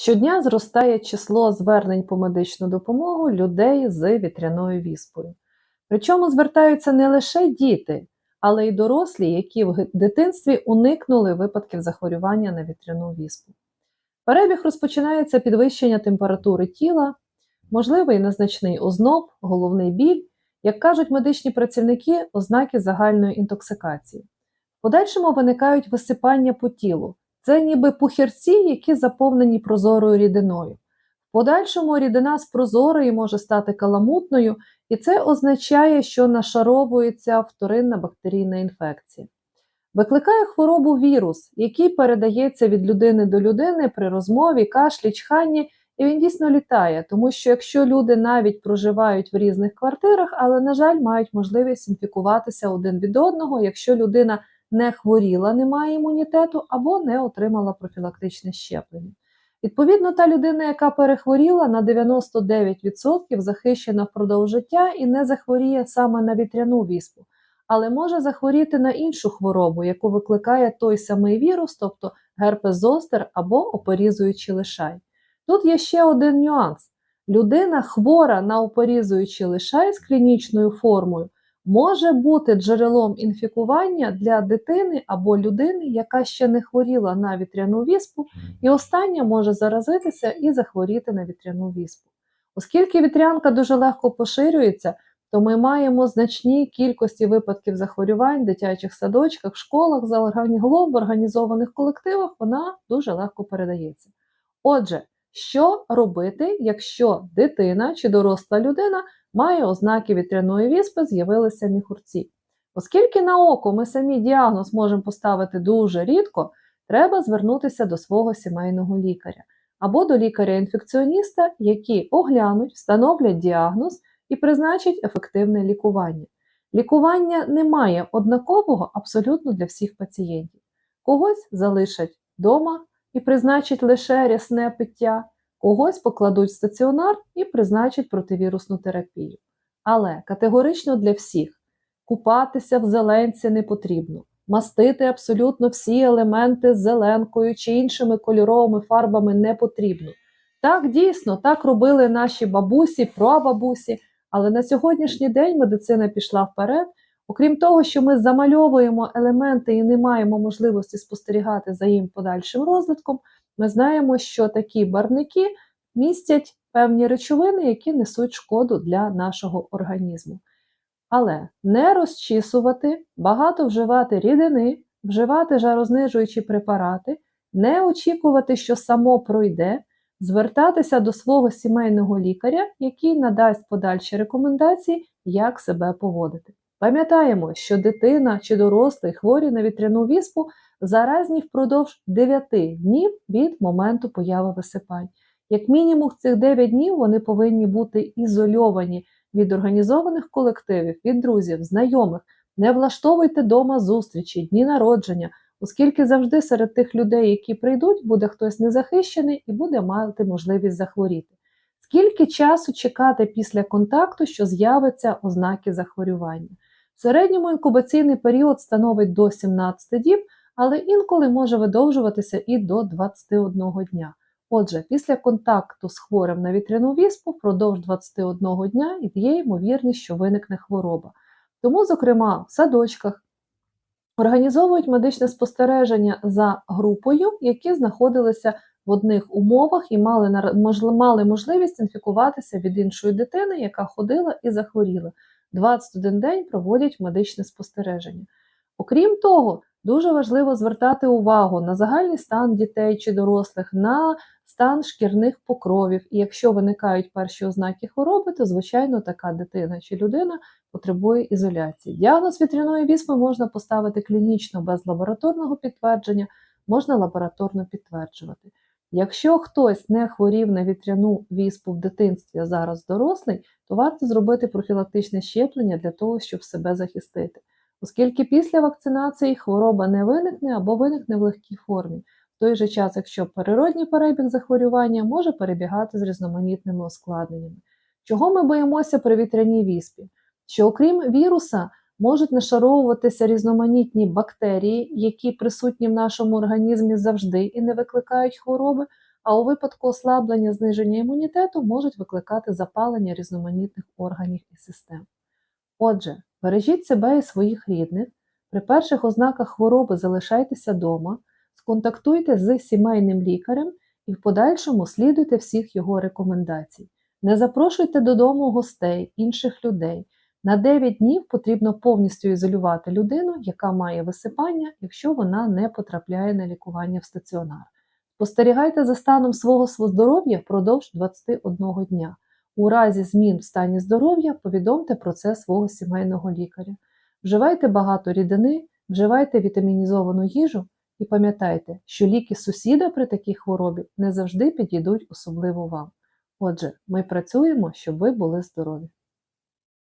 Щодня зростає число звернень по медичну допомогу людей з вітряною віспою. Причому звертаються не лише діти, але й дорослі, які в дитинстві уникнули випадків захворювання на вітряну віспу. Перебіг розпочинається підвищення температури тіла, можливий незначний озноб, головний біль, як кажуть медичні працівники, ознаки загальної інтоксикації. В подальшому виникають висипання по тілу. Це ніби пухірці, які заповнені прозорою рідиною. В подальшому рідина з прозорої може стати каламутною, і це означає, що нашаровується вторинна бактерійна інфекція. Викликає хворобу вірус, який передається від людини до людини при розмові, кашлі, чханні, і він дійсно літає, тому що якщо люди навіть проживають в різних квартирах, але, на жаль, мають можливість інфікуватися один від одного, якщо людина не хворіла, не має імунітету або не отримала профілактичне щеплення. Відповідно, та людина, яка перехворіла на 99% захищена впродовж життя і не захворіє саме на вітряну віспу, але може захворіти на іншу хворобу, яку викликає той самий вірус, тобто герпес зостер або опорізуючий лишай. Тут є ще один нюанс: людина хвора на опорізуючий лишай з клінічною формою може бути джерелом інфікування для дитини або людини, яка ще не хворіла на вітряну віспу, і остання може заразитися і захворіти на вітряну віспу. Оскільки вітрянка дуже легко поширюється, то ми маємо значні кількості випадків захворювань в дитячих садочках, школах, за органі- в організованих колективах, вона дуже легко передається. Отже, що робити, якщо дитина чи доросла людина має ознаки вітряної віспи, з'явилися міхурці? Оскільки на око ми самі діагноз можемо поставити дуже рідко, треба звернутися до свого сімейного лікаря або до лікаря-інфекціоніста, які оглянуть, встановлять діагноз і призначать ефективне лікування. Лікування немає однакового абсолютно для всіх пацієнтів. Когось залишать вдома і призначать лише рясне пиття, когось покладуть в стаціонар і призначать противірусну терапію. Але категорично для всіх купатися в зеленці не потрібно, мастити абсолютно всі елементи з зеленкою чи іншими кольоровими фарбами не потрібно. Так, дійсно, так робили наші бабусі, прабабусі, але на сьогоднішній день медицина пішла вперед. Окрім того, що ми замальовуємо елементи і не маємо можливості спостерігати за їм подальшим розвитком, ми знаємо, що такі барвники містять певні речовини, які несуть шкоду для нашого організму. Але не розчісувати, багато вживати рідини, вживати жарознижуючі препарати, не очікувати, що само пройде, звертатися до свого сімейного лікаря, який надасть подальші рекомендації, як себе поводити. Пам'ятаємо, що дитина чи дорослий хворі на вітряну віспу заразні впродовж 9 днів від моменту появи висипань. Як мінімум, цих 9 днів вони повинні бути ізольовані від організованих колективів, від друзів, знайомих. Не влаштовуйте дома зустрічі, дні народження, оскільки завжди серед тих людей, які прийдуть, буде хтось незахищений і буде мати можливість захворіти. Скільки часу чекати після контакту, що з'явиться ознаки захворювання? В середньому інкубаційний період становить до 17 діб, але інколи може видовжуватися і до 21 дня. Отже, після контакту з хворим на вітряну віспу впродовж 21 дня є ймовірність, що виникне хвороба. Тому, зокрема, в садочках організовують медичне спостереження за групою, які знаходилися в одних умовах і мали, мали можливість інфікуватися від іншої дитини, яка ходила і захворіла. 21 день проводять медичне спостереження. Окрім того, дуже важливо звертати увагу на загальний стан дітей чи дорослих, на стан шкірних покровів. І якщо виникають перші ознаки хвороби, то звичайно така дитина чи людина потребує ізоляції. Діагноз вітряної віспи можна поставити клінічно без лабораторного підтвердження, можна лабораторно підтверджувати. Якщо хтось не хворів на вітряну віспу в дитинстві, а зараз дорослий, то варто зробити профілактичне щеплення для того, щоб себе захистити. Оскільки після вакцинації хвороба не виникне або виникне в легкій формі. В той же час, якщо природній перебіг захворювання може перебігати з різноманітними ускладненнями. Чого ми боїмося при вітряній віспі? Що окрім віруса можуть нашаровуватися різноманітні бактерії, які присутні в нашому організмі завжди і не викликають хвороби, а у випадку ослаблення зниження імунітету можуть викликати запалення різноманітних органів і систем. Отже, бережіть себе і своїх рідних, при перших ознаках хвороби залишайтеся вдома, сконтактуйте з сімейним лікарем і в подальшому слідуйте всіх його рекомендацій. Не запрошуйте додому гостей, інших людей. На 9 днів потрібно повністю ізолювати людину, яка має висипання, якщо вона не потрапляє на лікування в стаціонар. Спостерігайте за станом свого здоров'я впродовж 21 дня. У разі змін в стані здоров'я повідомте про це свого сімейного лікаря. Вживайте багато рідини, вживайте вітамінізовану їжу і пам'ятайте, що ліки сусіда при такій хворобі не завжди підійдуть особливо вам. Отже, ми працюємо, щоб ви були здорові.